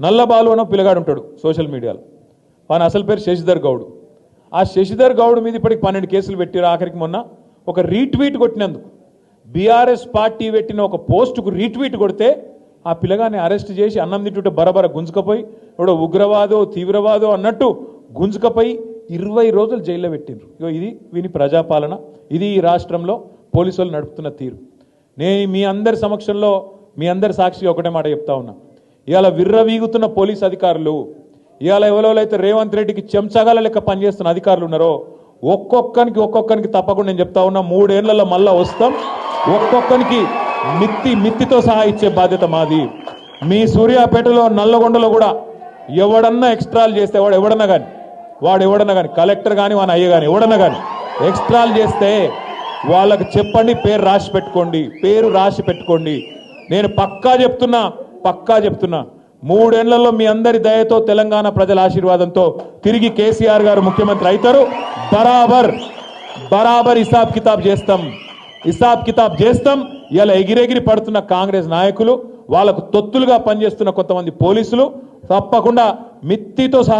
నల్లబాలు అన్న పిల్లగాడు ఉంటాడు సోషల్ మీడియాలో. వాని అసలు పేరు శశిధర్ గౌడ్. ఆ శశిధర్ గౌడ్ మీద ఇప్పటికి పన్నెండు కేసులు పెట్టారు ఆఖరికి మొన్న. ఒక రీట్వీట్ కొట్టినందుకు. బీఆర్ఎస్ పార్టీ పెట్టిన ఒక పోస్టుకు రీట్వీట్ కొడితే ఆ పిల్లగాన్ని అరెస్ట్ చేసి అన్నం తింటుంటే బరబర గుంజుకపోయి ఎవడో ఉగ్రవాదో తీవ్రవాదో అన్నట్టు గుంజుకపోయి ఇరవై రోజులు జైల్లో పెట్టిండ్రు. ఇగో ఇది విని ప్రజాపాలన. ఇది ఈ రాష్ట్రంలో పోలీసులు నడుపుతున్న తీరు. నేను మీ అందరి సమక్షంలో మీ అందరి సాక్షి ఒకటే మాట చెప్తా ఉన్నా. ఇవాళ విర్రవీగుతున్న పోలీస్ అధికారులు ఇవాళ ఎవరెవరైతే రేవంత్ రెడ్డికి చెంచగాల లెక్క పనిచేస్తున్న అధికారులు ఉన్నారో ఒక్కొక్కరికి ఒక్కొక్కరికి తప్పకుండా నేను చెప్తా ఉన్నా మూడేళ్ళలో మళ్ళా వస్తాం. ఒక్కొక్కరికి మిత్తి మిత్తితో సహా ఇచ్చే బాధ్యత మాది. మీ సూర్యాపేటలో నల్లగొండలో కూడా ఎవడన్నా ఎక్స్ట్రాలు చేస్తే వాడు ఎవడన్నా కానీ వాడు ఎవడన్నా కానీ కలెక్టర్ కానీ వాని అయ్య కానీ ఎవడన్నా కానీ ఎక్స్ట్రాలు చేస్తే వాళ్ళకి చెప్పండి పేరు రాసి పెట్టుకోండి పేరు రాసి పెట్టుకోండి. నేను పక్కా చెప్తున్నా పక్కా చెప్తున్నా. మూడేళ్ళలో మీ అందరి దయతో తెలంగాణ ప్రజల ఆశీర్వాదంతో తిరిగి కేసీఆర్ గారు ముఖ్యమంత్రి అవుతారు. బరాబర్ బరాబర్ హిసాబ్ కితాబ్ చేస్తాం. హిసాబ్ కితాబ్ చేస్తాం. ఇలా ఎగిరెగిరి పడుతున్న కాంగ్రెస్ నాయకులు వాళ్ళకు తొత్తులుగా పనిచేస్తున్న కొంతమంది పోలీసులు తప్పకుండా మిత్తితో సహా